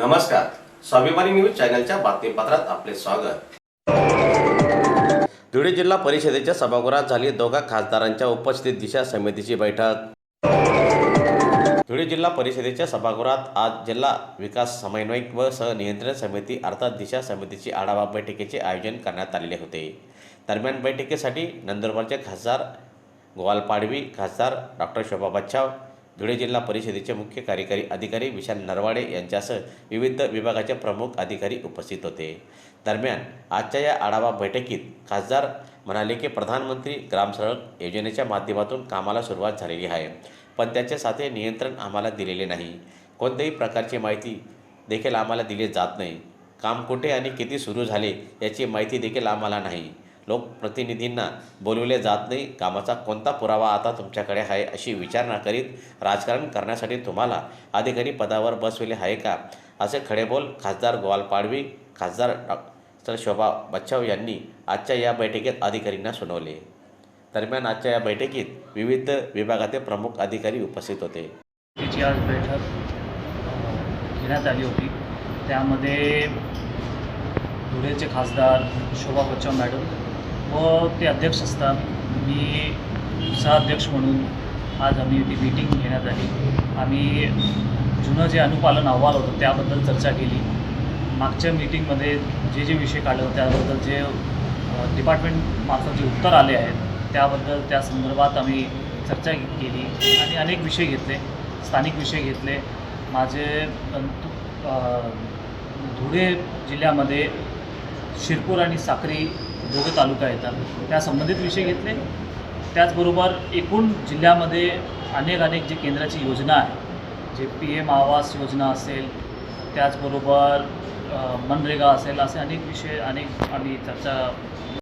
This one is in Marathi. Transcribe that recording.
नमस्कार. स्वाभिमानी न्यूज चॅनलच्या बातमीपत्रात आपले स्वागत. धुळे जिल्हा परिषदेच्या सभागृहात झाली दोघा खासदारांच्या उपस्थित दिशा समितीची बैठक. धुळे जिल्हा परिषदेच्या सभागृहात आज जिल्हा विकास समन्वयक व सहनियंत्रण समिती अर्थात दिशा समितीची आढावा बैठकीचे आयोजन करण्यात आलेले होते. दरम्यान बैठकीसाठी नंदुरबारचे खासदार गोवाल पाडवी खासदार डॉक्टर शोभा बच्छाव धुळे जिल्हा परिषदेचे मुख्य कार्यकारी अधिकारी विशाल नरवाडे यांच्यासह विविध विभागाचे प्रमुख अधिकारी उपस्थित होते. दरम्यान आजच्या या आढावा बैठकीत खासदार म्हणाले की प्रधानमंत्री ग्रामसडक योजनेच्या माध्यमातून कामाला सुरुवात झालेली आहे पण त्याचे साथे नियंत्रण आम्हाला दिलेले नाही. कोणत्याही प्रकारची माहिती देखील आम्हाला दिली जात नाही. काम कुठे आणि किती सुरू झाले याची माहिती देखील आम्हाला नाही. लोकप्रतिनिधींना बोलवले जात नाही. कामाचा कोणता पुरावा आता तुमच्याकडे आहे अशी विचारणा करीत राजकारण करण्यासाठी तुम्हाला अधिकारी पदावर बसविले आहे का? असे खडेबोल खासदार गोवाल पाडवी खासदार डॉक्टर शोभा बच्छाव यांनी आजच्या या बैठकीत अधिकारींना सुनावले. दरम्यान आजच्या या बैठकीत विविध विभागाचे प्रमुख अधिकारी उपस्थित होते. तिची आज बैठक घेण्यात आली होती. त्यामध्ये धुळेचे खासदार शोभा बच्चाव मॅडम व ते अध्यक्ष असतात. मी सहअध्यक्ष म्हणून आज आम्ही ती मीटिंग घेण्यात आली. आम्ही जुनं जे अनुपालन अहवाल होतं त्याबद्दल चर्चा केली. मागच्या मीटिंगमध्ये जे जे विषय काढले होते त्याबद्दल जे डिपार्टमेंटमार्फत जे उत्तर आले आहेत त्याबद्दल त्या संदर्भात आम्ही चर्चा केली आणि अनेक विषय घेतले स्थानिक विषय घेतले. माझे धुळे जिल्ह्यामध्ये शिरपूर आणि साक्री दोघे तालुका येतात. त्या संबंधित विषय घेतले. त्याचबरोबर एकूण जिल्ह्यामध्ये अनेक अनेक जी केंद्राची योजना आहे J P M Awas Yojana असेल त्याचबरोबर मनरेगा असेल असे अनेक विषय अनेक आम्ही चर्चा